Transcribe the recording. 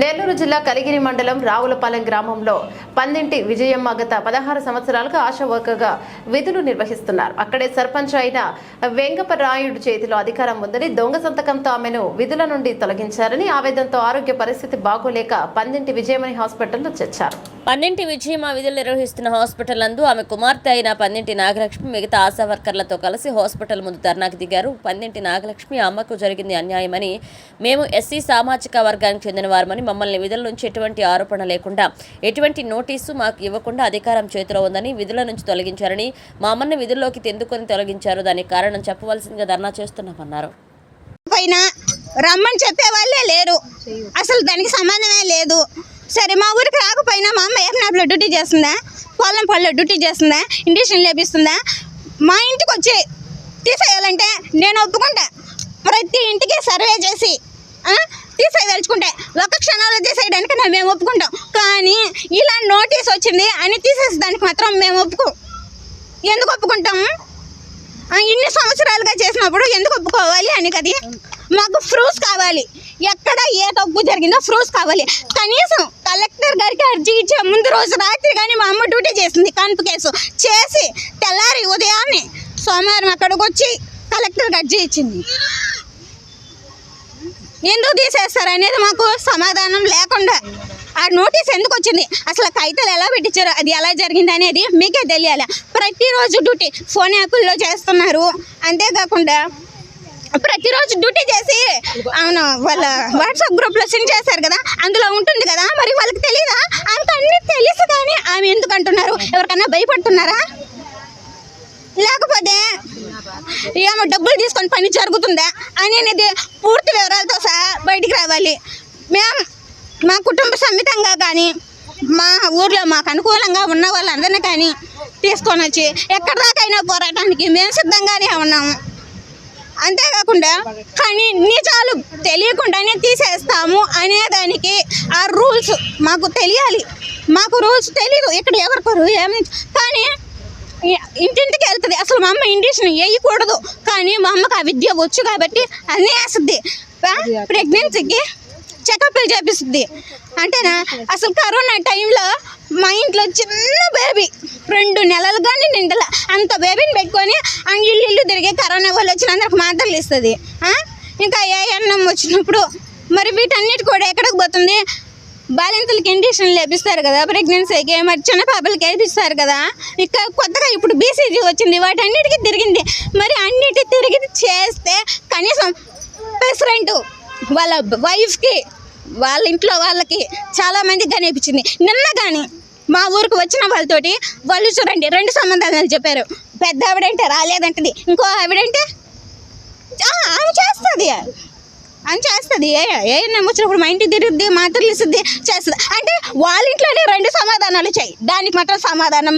నెల్లూరు జిల్లా కలిగిరి మండలం రావులపాలెం గ్రామంలో పందింటి విజయమ్మ గత పదహారు సంవత్సరాలుగా ఆశా వర్కర్గా విధులు నిర్వహిస్తున్నారు. అక్కడే సర్పంచ్ అయిన వెంగపరాయుడు చేతిలో అధికారం ఉందని దొంగ సంతకంతో ఆమెను విధుల నుండి తొలగించారని ఆవేదనతో ఆరోగ్య పరిస్థితి బాగోలేక పందింటి విజయమణి హాస్పిటల్లో చేర్చారు. పన్నెంటి విజయమ విధులు నిర్వహిస్తున్న హాస్పిటల్ నందు ఆమె కుమార్తె అయిన పన్నెంటి నాగలక్ష్మి మిగతా ఆశా వర్కర్లతో కలిసి హాస్పిటల్ ముందు ధర్నాకు దిగారు. పన్నెంటి నాగలక్ష్మి అమ్మకు జరిగింది అన్యాయమని మేము ఎస్సీ సామాజిక వర్గానికి చెందిన వారమని మమ్మల్ని విధుల నుంచి ఎటువంటి ఆరోపణ లేకుండా ఎటువంటి నోటీసు మాకు ఇవ్వకుండా అధికారం చేతిలో ఉందని విధుల నుంచి తొలగించారని మా అమ్మని విధుల్లోకి తెందుకొని తొలగించారు. దానికి కారణం చెప్పవలసిందిగా ధర్నా చేస్తున్నామన్నారు. పైన రమ్మని చెప్పే వాళ్ళే లేరు. అసలు దానికి సంబంధమే లేదు. సరే మా ఊరికి రాకపోయినా మా అమ్మ ఏకనాపులో డ్యూటీ చేస్తుందా? పొలం పళ్ళలో డ్యూటీ చేస్తుందా? ఇండిషన్ లేపిస్తుందా? మా ఇంటికి వచ్చి తీసేయాలంటే నేను ఒప్పుకుంటా. ప్రతి ఇంటికి సర్వే చేసి తీసేయదలుచుకుంటే ఒక క్షణంలో తీసేయడానికి మేము ఒప్పుకుంటాం. కానీ ఇలా నోటీస్ వచ్చింది అని తీసేసేదానికి మాత్రం మేము ఒప్పుకో. ఎందుకు ఒప్పుకుంటాము ఇన్ని సంవత్సరాలుగా చేసినప్పుడు ఎందుకు ఒప్పుకోవాలి అని కది? మాకు ప్రూఫ్స్ కావాలి. ఎక్కడ ఏ తప్పు జరిగిందో ప్రూఫ్స్ కావాలి. కనీసం కలెక్టర్ గారికి అర్జీ ఇచ్చే ముందు రోజు రాత్రి కానీ మా అమ్మ డ్యూటీ చేసింది కాన్పు కేసు. చేసి తెల్లారి ఉదయాన్నే సోమవారం అక్కడికి వచ్చి కలెక్టర్కి అర్జీ ఇచ్చింది. ఎందుకు తీసేస్తారు అనేది మాకు సమాధానం లేకుండా ఆ నోటీస్ ఎందుకు వచ్చింది? అసలు కాగితాలు ఎలా పెట్టించారు? అది ఎలా జరిగింది అనేది మీకే తెలియాలి. ప్రతిరోజు డ్యూటీ ఫోన్ యాప్ల్లో చేస్తున్నారు. అంతేకాకుండా ప్రతిరోజు డ్యూటీ చేసి అవును వాళ్ళ వాట్సాప్ గ్రూప్లో సెండ్ చేశారు కదా అందులో ఉంటుంది కదా మరి వాళ్ళకి తెలియదా ఆమెకు అన్నీ తెలుసు కానీ ఆమె ఎందుకు అంటున్నారు? ఎవరికన్నా భయపడుతున్నారా? లేకపోతే ఏమో డబ్బులు తీసుకొని పని జరుగుతుందా? అనేది పూర్తి వివరాలు మా కుటుంబ సమితంగా కానీ మా ఊర్లో మాకు అనుకూలంగా ఉన్న వాళ్ళందరినీ కానీ తీసుకొని వచ్చి ఎక్కడి దాకైనా పోరాటానికి మేము సిద్ధంగానే ఉన్నాము. అంతేకాకుండా కానీ నిజాలు తెలియకుండానే తీసేస్తాము అనేదానికి ఆ రూల్స్ మాకు తెలియాలి. మాకు రూల్స్ తెలీదు. ఇక్కడ ఎవరికొరు ఏమి కానీ ఇంటింటికి వెళ్తుంది. అసలు మా అమ్మ ఇండిషన్ వేయకూడదు కానీ మా అమ్మకి ఆ విద్య వచ్చు కాబట్టి అన్నీ వేస్తుంది. ప్రెగ్నెన్సీకి చెకప్లు చేపిస్తుంది. అంటేనా అసలు కరోనా టైంలో మా ఇంట్లో చిన్న బేబీ రెండు నెలలు కానీ నిండల అంత బేబీని పెట్టుకొని అంగిళ్ళు ఇల్లు తిరిగి కరోనా వాళ్ళు వచ్చినందుకు మాత్రలు ఇస్తుంది ఇంకా ఏ అన్నం వచ్చినప్పుడు మరి వీటన్నిటి కూడా ఎక్కడికి పోతుంది? బాలింతలకి ఇండిషన్ లేపిస్తారు కదా ప్రెగ్నెన్సీకి మరి చిన్న పాపలకి వేపిస్తారు కదా. ఇక కొత్తగా ఇప్పుడు బీసీజీ వచ్చింది వాటన్నిటికీ తిరిగింది. మరి అన్నిటి తిరిగి చేస్తే కనీసం ప్రెసిడెంట్ వాళ్ళ వైఫ్కి వాళ్ళ ఇంట్లో వాళ్ళకి చాలామంది కనిపించింది నిన్న కానీ మా ఊరికి వచ్చిన వాళ్ళతోటి వాళ్ళు చూడండి రెండు సంబంధాలు చెప్పారు. పెద్ద ఆవిడంటే రాలేదంటది. ఇంకో ఆవిడంటే ఆ, ఆమె చేస్తుంది. అని చేస్తుంది. ఏ ఏ వచ్చినప్పుడు మా ఇంటికి తిరుగుద్ది మాత్రలు ఇస్తుంది చేస్తుంది. అంటే వాళ్ళ ఇంట్లోనే రెండు సమాధానాలు వచ్చాయి. దానికి మాత్రం సమాధానం